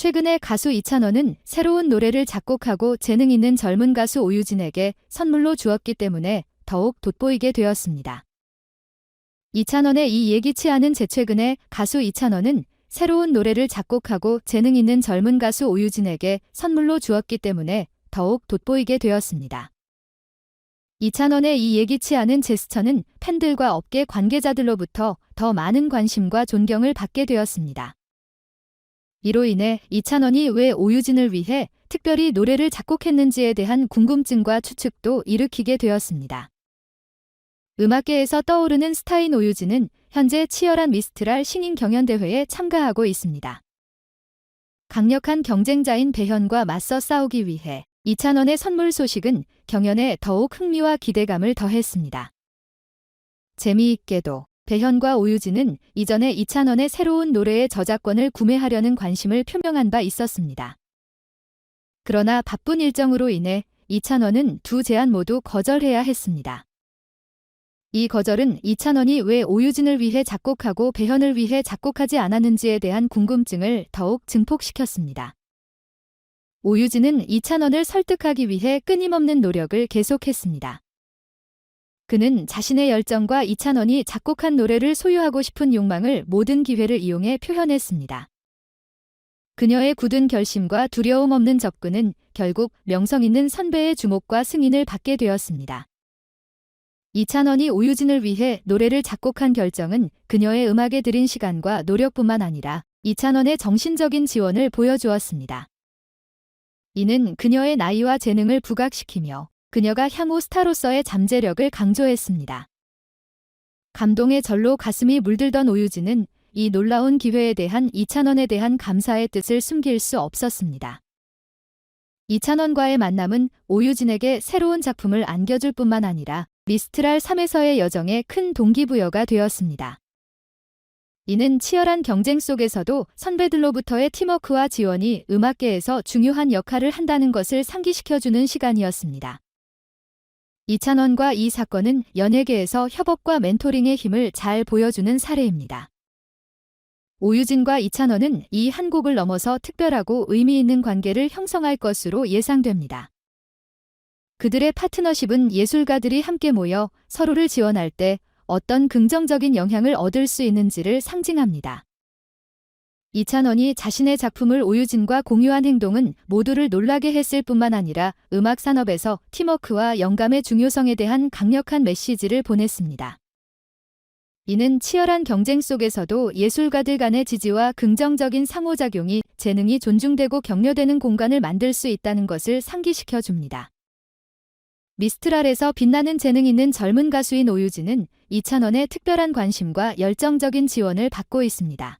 최근에 가수 이찬원은 새로운 노래를 작곡하고 재능 있는 젊은 가수 오유진에게 선물로 주었기 때문에 더욱 돋보이게 되었습니다. 이찬원의 이 예기치 않은 재최근에 가수 이찬원은 새로운 노래를 작곡하고 재능 있는 젊은 가수 오유진에게 선물로 주었기 때문에 더욱 돋보이게 되었습니다. 이찬원의 이 예기치 않은 제스처는 팬들과 업계 관계자들로부터 더 많은 관심과 존경을 받게 되었습니다. 이로 인해 이찬원이 왜 오유진을 위해 특별히 노래를 작곡했는지에 대한 궁금증과 추측도 일으키게 되었습니다. 음악계에서 떠오르는 스타인 오유진은 현재 치열한 미스트랄 신인 경연대회에 참가하고 있습니다. 강력한 경쟁자인 배현과 맞서 싸우기 위해 이찬원의 선물 소식은 경연에 더욱 흥미와 기대감을 더했습니다. 재미있게도 배현과 오유진은 이전에 이찬원의 새로운 노래의 저작권을 구매하려는 관심을 표명한 바 있었습니다. 그러나 바쁜 일정으로 인해 이찬원은 두 제안 모두 거절해야 했습니다. 이 거절은 이찬원이 왜 오유진을 위해 작곡하고 배현을 위해 작곡하지 않았는지에 대한 궁금증을 더욱 증폭시켰습니다. 오유진은 이찬원을 설득하기 위해 끊임없는 노력을 계속했습니다. 그는 자신의 열정과 이찬원이 작곡한 노래를 소유하고 싶은 욕망을 모든 기회를 이용해 표현했습니다. 그녀의 굳은 결심과 두려움 없는 접근은 결국 명성 있는 선배의 주목과 승인을 받게 되었습니다. 이찬원이 오유진을 위해 노래를 작곡한 결정은 그녀의 음악에 들인 시간과 노력뿐만 아니라 이찬원의 정신적인 지원을 보여주었습니다. 이는 그녀의 나이와 재능을 부각시키며 그녀가 향후 스타로서의 잠재력을 강조했습니다. 감동의 절로 가슴이 물들던 오유진은 이 놀라운 기회에 대한 이찬원에 대한 감사의 뜻을 숨길 수 없었습니다. 이찬원과의 만남은 오유진에게 새로운 작품을 안겨줄 뿐만 아니라 미스트랄 3에서의 여정에 큰 동기부여가 되었습니다. 이는 치열한 경쟁 속에서도 선배들로부터의 팀워크와 지원이 음악계에서 중요한 역할을 한다는 것을 상기시켜주는 시간이었습니다. 이찬원과 이 사건은 연예계에서 협업과 멘토링의 힘을 잘 보여주는 사례입니다. 오유진과 이찬원은 이 한 곡을 넘어서 특별하고 의미 있는 관계를 형성할 것으로 예상됩니다. 그들의 파트너십은 예술가들이 함께 모여 서로를 지원할 때 어떤 긍정적인 영향을 얻을 수 있는지를 상징합니다. 이찬원이 자신의 작품을 오유진과 공유한 행동은 모두를 놀라게 했을 뿐만 아니라 음악 산업에서 팀워크와 영감의 중요성에 대한 강력한 메시지를 보냈습니다. 이는 치열한 경쟁 속에서도 예술가들 간의 지지와 긍정적인 상호작용이 재능이 존중되고 격려되는 공간을 만들 수 있다는 것을 상기시켜 줍니다. 미스트랄에서 빛나는 재능 있는 젊은 가수인 오유진은 이찬원의 특별한 관심과 열정적인 지원을 받고 있습니다.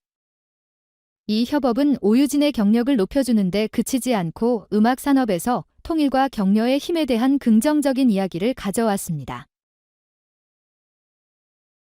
이 협업은 오유진의 경력을 높여주는데 그치지 않고 음악 산업에서 통일과 격려의 힘에 대한 긍정적인 이야기를 가져왔습니다.